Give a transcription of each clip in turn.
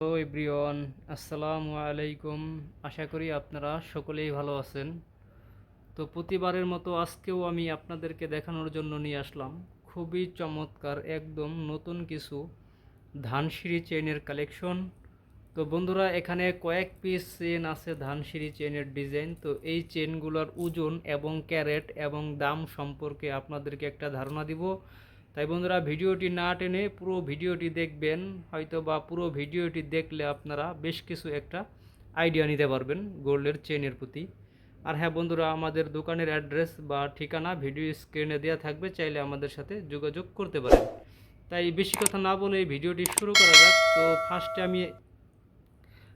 Hello everyone, আসসালামু আলাইকুম। আশা করি আপনারা সকলেই ভালো আছেন। তো প্রতিবারের মতো আজকেও আমি আপনাদেরকে দেখানোর জন্য নিয়ে আসলাম। খুবই চমৎকার, একদম নতুন কিছু ধানসিঁড়ি চেইনের কালেকশন। তো বন্ধুরা, এখানে কয়েক পিস চেন আছে ধানসিঁড়ি চেইনের ডিজাইন। তো এই চেনগুলোর ওজন এবং ক্যারেট এবং দাম সম্পর্কে আপনাদেরকে একটা ধারণা দিব। তাই বন্ধুরা ভিডিওটি না টেনে পুরো ভিডিওটি দেখবেন হয়তো বা পুরো ভিডিওটি দেখলে আপনারা বেশ কিছু একটা আইডিয়া নিতে পারবেন গোল্ডের চেনের প্রতি। আর হ্যাঁ বন্ধুরা, আমাদের দোকানের অ্যাড্রেস বা ঠিকানা ভিডিও স্ক্রিনে দেওয়া থাকবে, চাইলে আমাদের সাথে যোগাযোগ করতে পারেন। তাই বেশি কথা না বলে ভিডিওটি শুরু করা যাক। তো ফার্স্টে আমি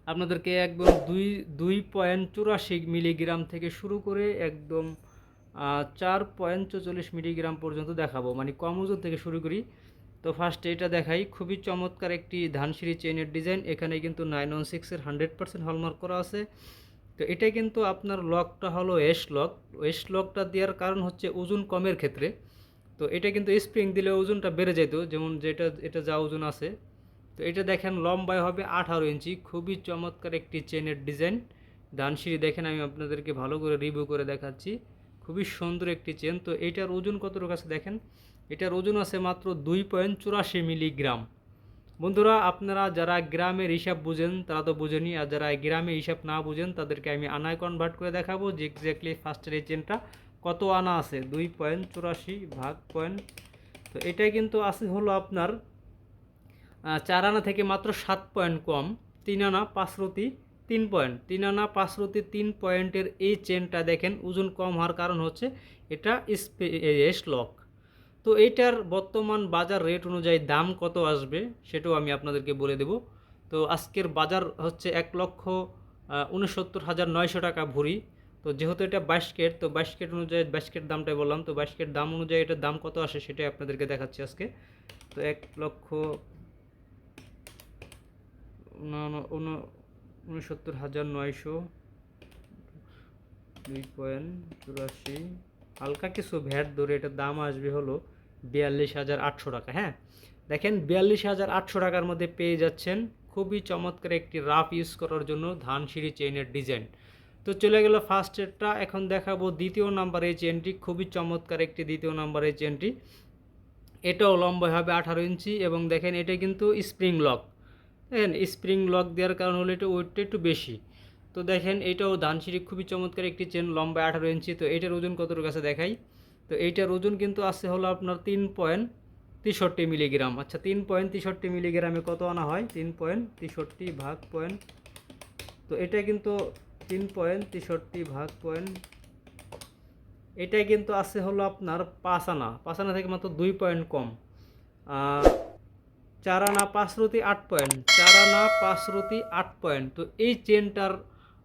আপনাদেরকে একদম দুই দুই পয়েন্ট চুরাশি মিলিগ্রাম থেকে শুরু করে একদম চার পয়েন্ট চৌচল্লিশ মিলিগ্রাম পর্যন্ত দেখাবো। মানে কম ওজন থেকে শুরু করি। তো ফার্স্টে এটা দেখাই। খুবই চমৎকার একটি ধানসিঁড়ি চেইনের ডিজাইন এখানে কিন্তু নাইন ওয়ান সিক্সের হান্ড্রেড পার্সেন্ট হলমার্ক করা আছে। তো এটা কিন্তু আপনার লকটা হলো এস লক এস লকটা দেওয়ার কারণ হচ্ছে ওজন কমের ক্ষেত্রে। তো এটা কিন্তু স্প্রিং দিলে ওজনটা বেড়ে যেত। যেমন যেটা, এটা যা ওজন আছে। তো এটা দেখেন লম্বায় হবে আঠারো ইঞ্চি। খুবই চমৎকার একটি চেনের ডিজাইন ধানসিঁড়ি দেখেন, আমি আপনাদেরকে ভালো করে রিভিউ করে দেখাচ্ছি। খুবই সুন্দর একটি চেন। তো এটার ওজন কতটুকু আছে দেখেন? এটার ওজন আছে মাত্র দুই পয়েন্ট চুরাশি মিলিগ্রাম। বন্ধুরা, আপনারা যারা গ্রামের হিসাব বুঝেন, তারা তো বুঝেনি, আর যারা গ্রামে হিসাব না বুঝেন, তাদেরকে আমি আনায় কনভার্ট করে দেখাবো যে এক্স্যাক্টলি ফার্স্টের এই চেনটা কত আনা আছে। দুই পয়েন্ট চুরাশি ভাগ পয়েন্ট। তো এটাই কিন্তু আছে হলো আপনার চার আনা থেকে মাত্র সাত পয়েন্ট কম, তিন আনা পাঁচরতি তিন পয়েন্ট। তিন আনা পাঁচরতি তিন পয়েন্টের এই চেনটা দেখেন, ওজন কম হওয়ার কারণ হচ্ছে এটা স্পেস লক তো এইটার বর্তমান বাজার রেট অনুযায়ী দাম কত আসবে সেটাও আমি আপনাদেরকে বলে দেব। তো আজকের বাজার হচ্ছে এক লক্ষ উনসত্তর হাজার নয়শো টাকা ভরি। তো যেহেতু এটা বাস্কেট তো বাস্কেট অনুযায়ী বাস্কেট দামটাই বললাম, তো বাস্কেট দাম অনুযায়ী এটার দাম কত আসে সেটাই আপনাদেরকে দেখাচ্ছি আজকে। তো এক লক্ষ উনসত্তর হাজার নয়শো দুই পয়েন্ট চুরাশি। হালকা কিছু ভ্যাট ধরে এটার দাম আসবে হলো বিয়াল্লিশ হাজার আটশো টাকা হ্যাঁ? দেখেন, বিয়াল্লিশ হাজার আটশো টাকার মধ্যে পেয়ে যাচ্ছেন খুবই চমৎকার একটি রাফ ইউজ করার জন্য ধানসিঁড়ি চেইনের ডিজাইন। তো চলে গেল ফার্স্টেরটা এখন দেখাবো দ্বিতীয় নাম্বার এই চেনটি খুবই চমৎকার একটি দ্বিতীয় নাম্বার এই চেনটি এটাও লম্বা হবে আঠারো ইঞ্চি এবং দেখেন এটা কিন্তু স্প্রিং লক। দেখেন স্প্রিং লক দেওয়ার কারণ হলো এটা ওয়েটটা একটু বেশি। তো দেখেন এটাও ধানসিঁড়ি খুবই চমৎকার একটি চেন লম্বা আঠারো ইঞ্চি তো এইটার ওজন কতটুকু আছে দেখাই। তো এইটার ওজন কিন্তু আছে হলো আপনার তিন পয়েন্ট তেষট্টি মিলিগ্রাম আচ্ছা তিন পয়েন্ট তেষট্টি মিলিগ্রামে কত আনা হয়? তিন পয়েন্ট তেষট্টি ভাগ পয়েন্ট তো এটা কিন্তু তিন পয়েন্ট তেষট্টি ভাগ পয়েন্ট এটা কিন্তু আছে হলো আপনার পাঁচ আনা। পাঁচ আনা থেকে মাত্র দুই পয়েন্ট কম। চার আনা পাঁচ রুটি আট পয়েন্ট, চার আনা পাঁচ রুটি আট পয়েন্ট। তো এই চেনটার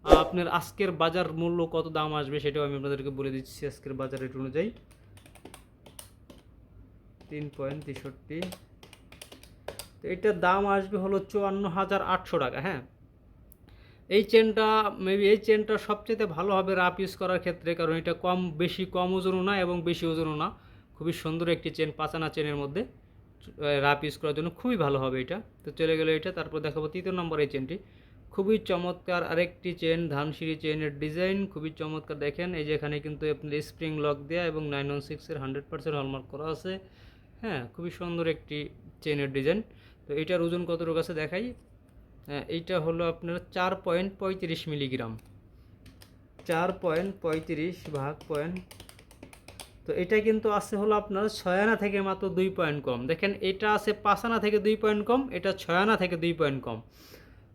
আপনার আজকের বাজার মূল্য কত দাম আসবে সেটাও আমি আপনাদেরকে বলে দিচ্ছি আজকের বাজার রেট অনুযায়ী। তিন পয়েন্ট তেষট্টি। তো এটার দাম আসবে হলো চুয়ান্ন হাজার আটশো টাকা হ্যাঁ। এই চেনটা মেবি এই চেনটা সবচেয়ে ভালো হবে রাপ ইউজ করার ক্ষেত্রে, কারণ এটা কম, বেশি কম ওজনও না এবং বেশি ওজনও না। খুবই সুন্দর একটি চেন পাঁচানা চেনের মধ্যে। রাপ ইউজ করার জন্য খুবই ভালো হবে এটা। তো চলে গেলো এটা, তারপর দেখাবো তৃতীয় নম্বর এই চেনটি খুবই চমৎকার আরেকটি চেন ধানসিঁড়ি চেনের ডিজাইন খুবই চমৎকার দেখেন। এই যে এখানে কিন্তু আপনার স্প্রিং লক দেওয়া এবং নাইন ওয়ান সিক্সের হান্ড্রেড পার্সেন্ট হলমার্ক করা আছে। হ্যাঁ খুবই সুন্দর একটি চেনের ডিজাইন তো এটার ওজন কতটুকু আছে দেখাই। হ্যাঁ এইটা হলো আপনার চার পয়েন্ট পঁয়ত্রিশ মিলিগ্রাম চার পয়েন্ট পঁয়ত্রিশ ভাগ পয়েন্ট তো এটা কিন্তু আছে হলো আপনার ছয় আনা থেকে মাত্র দুই পয়েন্ট কম। দেখেন এটা আছে পাঁচ আনা থেকে দুই পয়েন্ট কম এটা ছয় আনা থেকে দুই পয়েন্ট কম।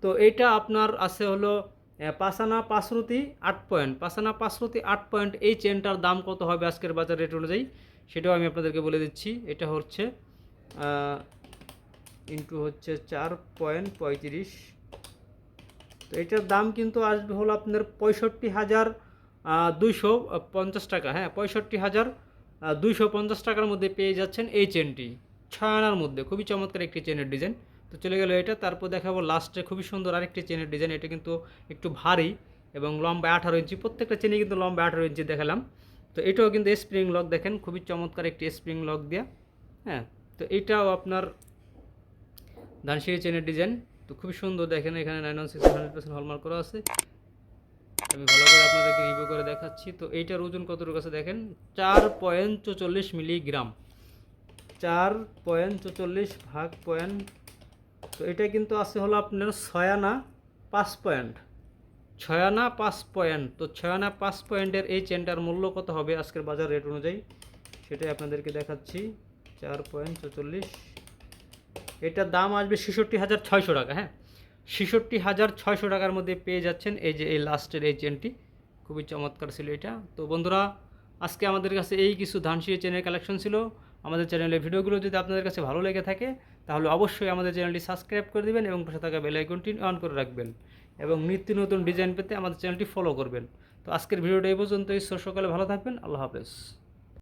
তো এটা আপনার আছে হলো আহ, পাঁচ আনা পাঁচরুতি আট পয়েন্ট। পাঁচ আনা পাঁচরুতি আট পয়েন্ট এই চেনটার দাম কত হবে আজকের বাজার রেট অনুযায়ী? সেটাও আমি আপনাদেরকে বলে দিচ্ছি। এটা হচ্ছে ইন্টু হচ্ছে চার পয়েন্ট পঁয়ত্রিশ। তো এটার দাম কিন্তু আসবে হলো আপনার পঁয়ষট্টি হাজার দুইশো পঞ্চাশ টাকা হ্যাঁ পঁয়ষট্টি হাজার দুইশো পঞ্চাশ টাকার মধ্যে পেয়ে যাচ্ছেন এই চেনটি। ছয় আনার মধ্যে, খুবই চমৎকার একটি চেনের ডিজাইন। তো চলে গেল এটা, তারপর দেখাবো লাস্টে খুবই সুন্দর আরেকটি চেনের ডিজাইন, এটা কিন্তু একটু ভারী এবং লম্বা আঠারো ইঞ্চি, প্রত্যেকটা চেনে কিন্তু লম্বা আঠারো ইঞ্চি দেখালাম। তো এটাও কিন্তু স্প্রিং লক দেখেন, খুবই চমৎকার একটি স্প্রিং লক দেওয়া হ্যাঁ। তো এটাও আপনার ধানসিঁড়ি চেনের ডিজাইন, তো খুবই সুন্দর দেখেন, এখানে nine one six hundred percent hallmark করা আছে। আমি ভালো করে আপনাদেরকে রিভিউ করে দেখাচ্ছি। তো এইটার ওজন কতটুকু আছে দেখেন? চার পয়েন্ট চৌচল্লিশ মিলিগ্রাম। চার পয়েন্ট চৌচল্লিশ ভাগ পয়েন্ট, তো এটা কিন্তু আছে হলো আপনার ছয়ানা পাঁচ পয়েন্ট। ছয়ানা পাঁচ পয়েন্ট। তো ছয়ানা পাঁচ পয়েন্টের এই চেনটার মূল্য কত হবে আজকের বাজার রেট অনুযায়ী? সেটাই আপনাদেরকে দেখাচ্ছি। চার পয়েন্ট চৌচল্লিশ এটার দাম আসবে ছেষট্টি হাজার ছয়শো টাকা হ্যাঁ? ছেষট্টি হাজার ছয়শো টাকার মধ্যে পেয়ে যাচ্ছেন এই যে, এই লাস্টের এই চেনটি খুবই চমৎকার ছিল এটা। তো বন্ধুরা, আজকে আমাদের কাছে এই কিছু ধানসিয়ে চেনের কালেকশন ছিল। আমাদের চ্যানেলের ভিডিওগুলো যদি আপনাদের কাছে ভালো লেগে থাকে, তাহলে অবশ্যই আমাদের চ্যানেলটি সাবস্ক্রাইব করে দিবেন এবং পাশে থাকা বেল আইকনটি অন করে রাখবেন এবং নিত্য নতুন ডিজাইন পেতে আমাদের চ্যানেলটি ফলো করবেন। তো আজকের ভিডিওটা এই পর্যন্ত পর্যন্তই। সকালে ভালো থাকবেন। আল্লাহ হাফেজ।